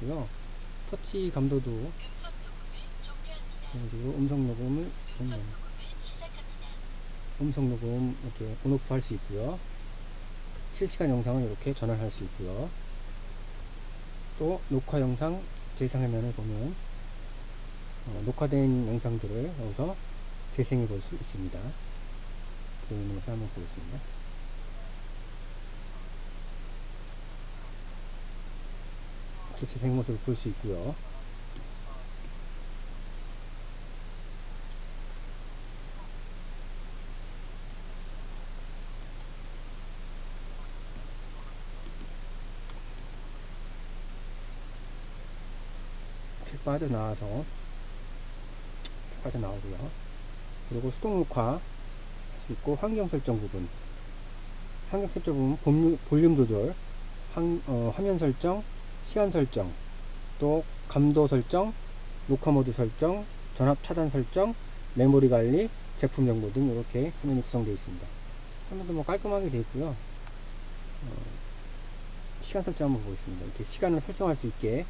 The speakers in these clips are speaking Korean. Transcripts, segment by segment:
있고요. 터치 감도도. 이런 식으로 음성 녹음을 시작합니다. 음성 녹음 이렇게 온오프 할 수 있고요. 실시간 영상을 이렇게 전환할 수 있고요. 또 녹화 영상 재생 화면을 보면 어, 녹화된 영상들을 여기서 재생해 볼 수 있습니다. 그림에서 한번 보겠습니다. 이렇게 재생 모습을 볼 수 있고요. 빠져나와서 빠져나오고요. 그리고 수동 녹화 할 수 있고 환경 설정 부분 환경 설정 부분 볼륨, 볼륨 조절 환- 어, 화면 설정 시간 설정 또 감도 설정 녹화 모드 설정 전압 차단 설정 메모리 관리 제품 정보 등 이렇게 화면이 구성되어 있습니다. 화면도 뭐 깔끔하게 되어 있고요. 어, 시간 설정 한번 보겠습니다. 이렇게 시간을 설정할 수 있게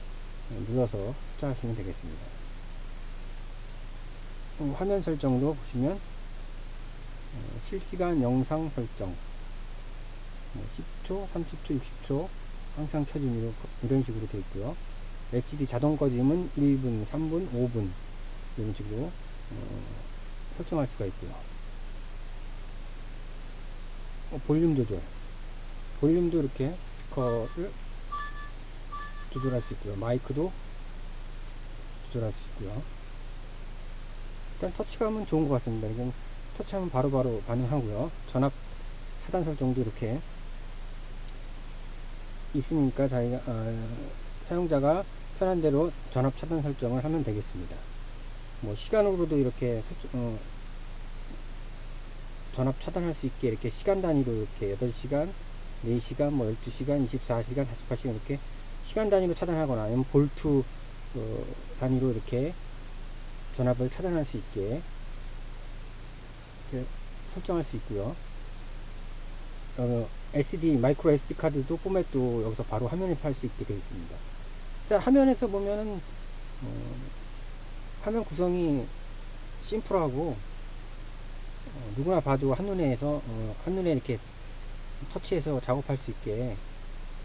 어, 눌러서 흡자하시면 되겠습니다. 어, 화면 설정도 보시면 어, 실시간 영상 설정 뭐 10초, 30초, 60초 항상 켜짐 이런, 이런 식으로 되어 있고요. LCD 자동 꺼짐은 1분, 3분, 5분 이런 식으로 어, 설정할 수가 있고요. 어, 볼륨 조절. 볼륨도 이렇게 스피커를 조절할 수 있고요. 마이크도 조절할 수 있고요. 일단 터치감은 좋은 것 같습니다. 이건 터치하면 바로바로 반응하고요. 전압 차단 설정도 이렇게 있으니까 자기가 아, 사용자가 편한 대로 전압 차단 설정을 하면 되겠습니다 뭐 시간으로도 이렇게 설정, 어, 전압 차단할 수 있게 이렇게 시간 단위로 이렇게 8시간 4시간 뭐 12시간 24시간 48시간 이렇게 시간 단위로 차단하거나 아니면 볼트 어, 단위로 이렇게 전압을 차단할 수 있게 이렇게 설정할 수 있고요. 어, SD 마이크로 SD 카드도 포맷도 여기서 바로 화면에서 할 수 있게 되어 있습니다. 일단 화면에서 보면은 어, 화면 구성이 심플하고 어, 누구나 봐도 한눈에서 어, 한눈에 이렇게 터치해서 작업할 수 있게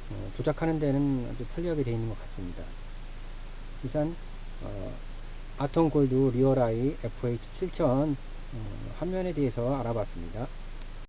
어, 조작하는 데는 아주 편리하게 되어 있는 것 같습니다. 우선 어, 아톰 골드 리얼아이 FH7000 어, 화면에 대해서 알아봤습니다.